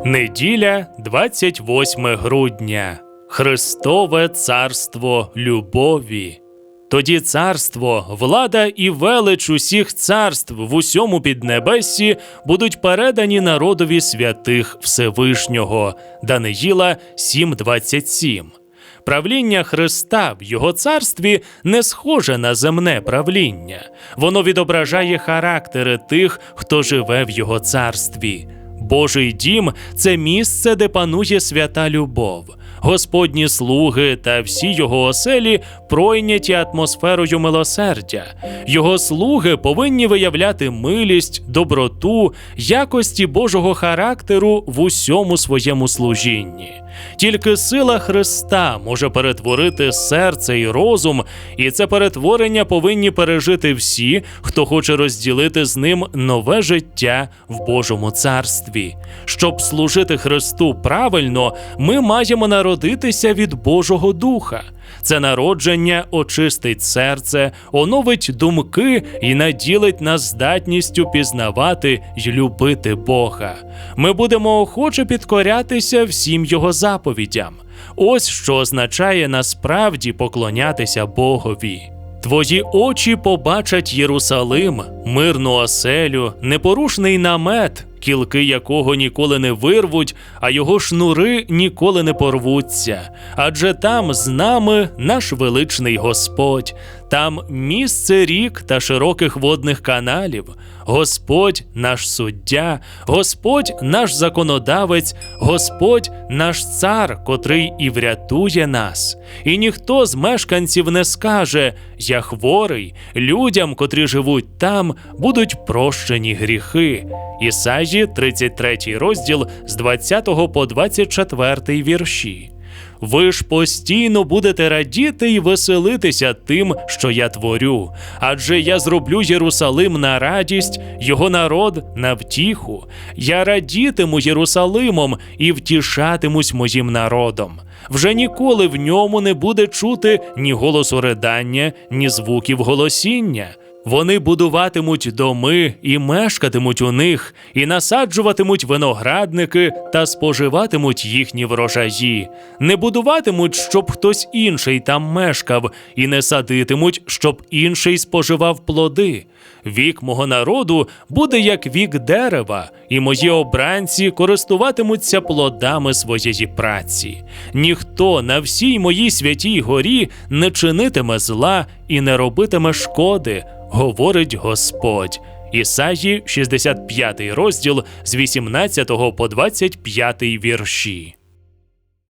Неділя, 28 грудня. Христове царство любові. Тоді царство, влада і велич усіх царств в усьому піднебесі будуть передані народові святих Всевишнього. Даниїла 7.27. Правління Христа в його царстві не схоже на земне правління. Воно відображає характери тих, хто живе в його царстві. Божий дім це місце, де панує свята любов. Господні слуги та всі його оселі пройняті атмосферою милосердя. Його слуги повинні виявляти милість, доброту, якості Божого характеру в усьому своєму служінні. Тільки сила Христа може перетворити серце і розум, і це перетворення повинні пережити всі, хто хоче розділити з ним нове життя в Божому царстві. Щоб служити Христу правильно, ми маємо народитися від Божого Духа. Це народження очистить серце, оновить думки і наділить нас здатністю пізнавати й любити Бога. Ми будемо охоче підкорятися всім його заповідям. Ось що означає насправді поклонятися Богові. Твої очі побачать Єрусалим, мирну оселю, непорушний намет, кілки якого ніколи не вирвуть, а його шнури ніколи не порвуться. Адже там з нами наш величний Господь, там місце рік та широких водних каналів. Господь наш суддя, Господь наш законодавець, Господь наш цар, котрий і врятує нас. І ніхто з мешканців не скаже: Я хворий, людям, котрі живуть там, будуть прощені гріхи. Ісажі, 33 розділ з 20 по 24 вірші. Ви ж постійно будете радіти і веселитися тим, що я творю, адже я зроблю Єрусалим на радість, його народ на втіху. Я радітиму Єрусалимом і втішатимусь моїм народом. Вже ніколи в ньому не буде чути ні голосу ридання, ні звуків голосіння. Вони будуватимуть доми і мешкатимуть у них, і насаджуватимуть виноградники та споживатимуть їхні врожаї, не будуватимуть, щоб хтось інший там мешкав, і не садитимуть, щоб інший споживав плоди. Вік мого народу буде як вік дерева, і мої обранці користуватимуться плодами своєї праці. Ніхто на всій моїй святій горі не чинитиме зла і не робитиме шкоди говорить Господь. Ісаї, 65 розділ з 18 по 25 вірші.